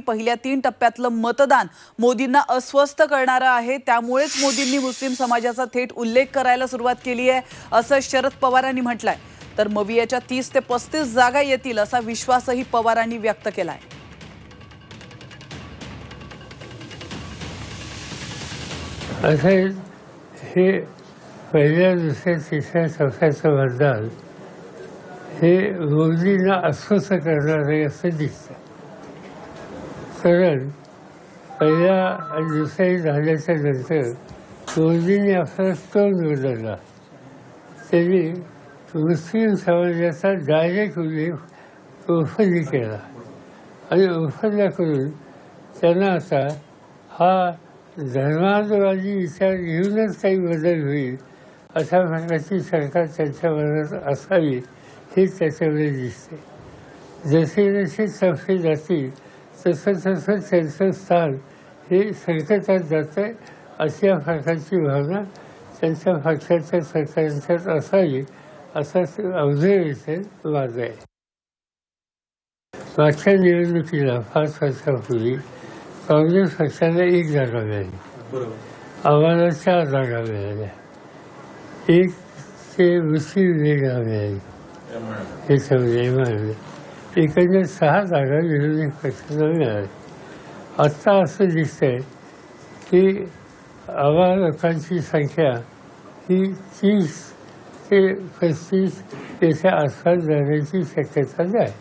पहिल्या तीन टप्प्यातलं मतदान मोदींना अस्वस्थ करणारं आहे. त्यामुळेच मोदींनी मुस्लिम समाजाचा थेट उल्लेख करायला सुरुवात केली आहे असं शरद पवारांनी म्हटलंय. तर मवियाच्या तीस ते पस्तीस जागा येतील असा विश्वासही पवारांनी व्यक्त केलाय. असं हे पहिल्या दुसऱ्या तिसऱ्या चौथ्याचं मतदान हे मोदींना अस्वस्थ करणार आहे असं दिसतं कारण पहिल्या आणि दुसऱ्या झाल्याच्यानंतर मोदींनी आपला तोंड बदलला त्यांनी मुस्लिम समाजाचा डायरेक्ट उल्लेख उफली केला. आणि उफल्या करून त्यांना आता हा धर्मांतवादी विचार घेऊनच काही बदल होईल अशा प्रकारची सरकार त्यांच्या मनात असावी हे त्याच्यामध्ये दिसते. जसे जसे तफे जातील तसं तसं त्यांचं स्थान हे संकटात जातं अशा प्रकारची भावना त्यांच्या पक्षाच्या सरकारांच्यात असावी असा ऑब्झर्वेशन वाद आहे मागच्या निवडणुकीला पाच वर्षापूर्वी काँग्रेस पक्षाला एक जागा मिळाली आम्हाला चार जागा मिळाल्या एक ते मुस्लिम लीगला मिळाली त्याच्यामध्ये मिळाले एकंदर सहा जागा विरोधी पक्षाला मिळाल्या आत्ता असं दिसतंय की आम्हा लोकांची संख्या ही तीस ते पस्तीस याच्या आसपास जाण्याची शक्यता नाही